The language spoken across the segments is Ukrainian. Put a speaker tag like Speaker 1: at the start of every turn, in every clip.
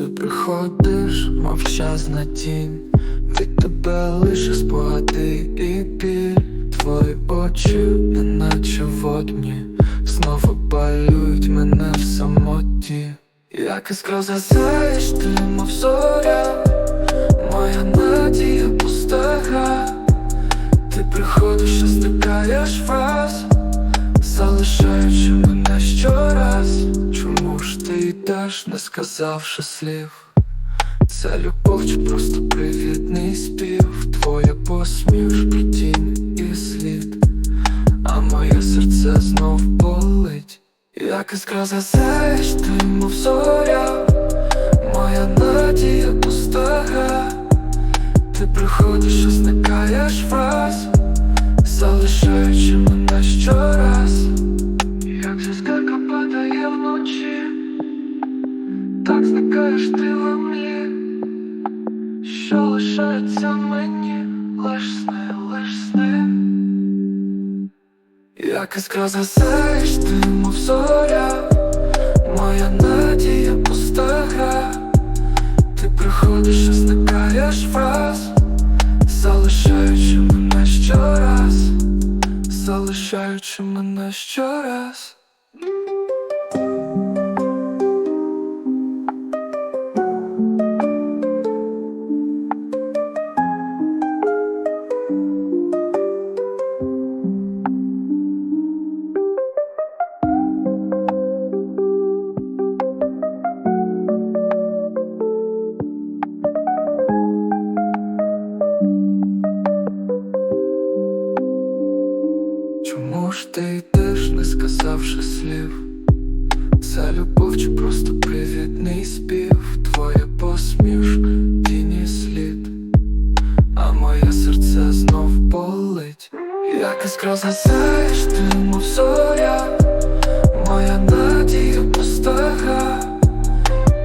Speaker 1: проходиш, мовчазна тінь, від тебе лише спогади і біль. Твої очі, неначе водні, знову палюють мене в самоті. Як іскра засяєш, ти мов зоря, моя надія пуста гра Ти приходиш і зникаєш враз, залишаючи мене ж не сказавши слів? Це любов чи просто привітний спів, твоя посмішка, тінь і слід, а моє серце знов болить. Як іскра засяєш, ти мов зоря, моя надія пуста Ти приходиш зникаєш враз, залишаючи мене щораз. Так зникаєш ти в млі, що лишається мені, лиш сни, лиш сни. Як іскра засяєш, ти мов зоря, моя надія пуста гра Ти приходиш і зникаєш враз, залишаючи мене щораз, залишаючи мене щораз. Чому ж ти йдеш, не сказавши слів? Це любов чи просто привітний спів, твоя посмішка, тіні слід, а моє серце знов болить. Як іскра засяєш, ти мов моя надія пуста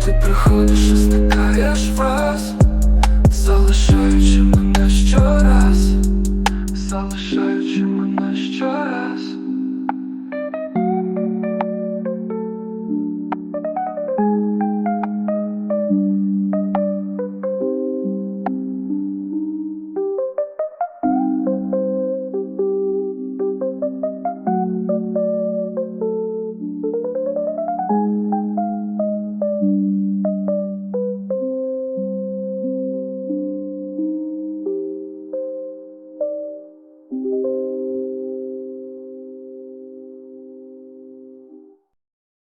Speaker 1: Ти приходиш і зникаєш zatrzymać jeszcze raz